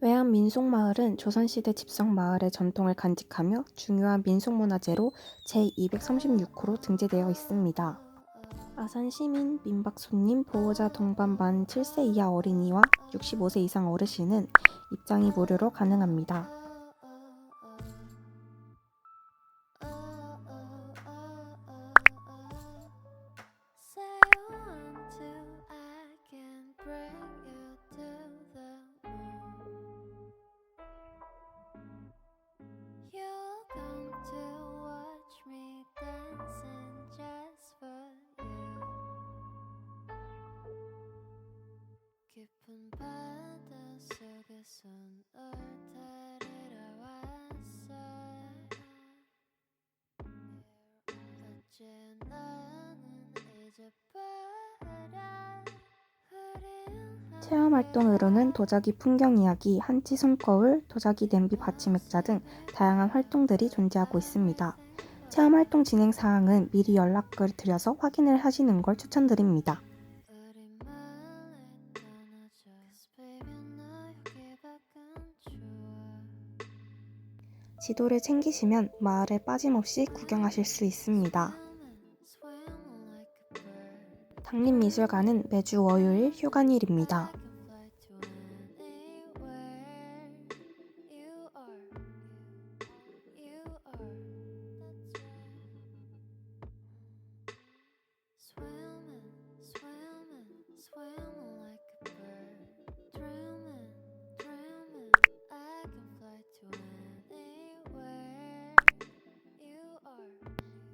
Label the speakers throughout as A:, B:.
A: 매암 민속마을은 조선시대 집성마을의 전통을 간직하며 중요한 민속문화재로 제236호로 등재되어 있습니다. 아산 시민, 민박 손님, 보호자 동반 만 7세 이하 어린이와 65세 이상 어르신은 입장이 무료로 가능합니다.
B: 깊은 바다 속에서 널 데리러 왔어. 어째 나는 잊어버려
A: 체험 활동으로는 도자기 풍경 이야기, 한치 손거울, 도자기 냄비 받침 액자 등 다양한 활동들이 존재하고 있습니다. 체험 활동 진행 사항은 미리 연락을 드려서 확인을 하시는 걸 추천드립니다. 지도를 챙기시면 마을에 빠짐없이 구경하실 수 있습니다. 당림미술관은 매주 월요일 휴관일입니다.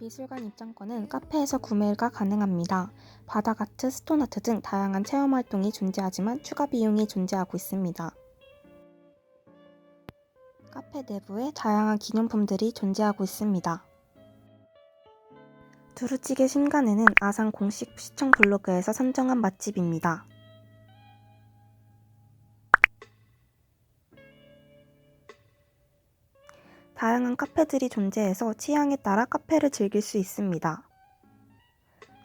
A: 미술관 입장권은 카페에서 구매가 가능합니다. 바닥 아트, 스톤 아트 등 다양한 체험 활동이 존재하지만 추가 비용이 존재하고 있습니다. 카페 내부에 다양한 기념품들이 존재하고 있습니다. 두루찌개 신간에는 아산 공식 시청 블로그에서 선정한 맛집입니다. 다양한 카페들이 존재해서 취향에 따라 카페를 즐길 수 있습니다.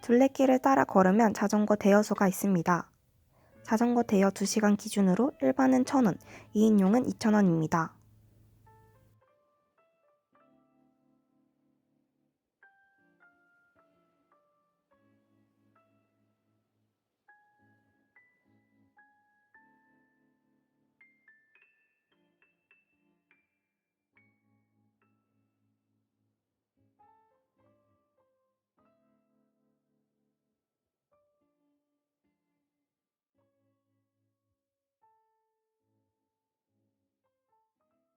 A: 둘레길을 따라 걸으면 자전거 대여소가 있습니다. 자전거 대여 2시간 기준으로 일반은 1,000원, 2인용은 2,000원입니다.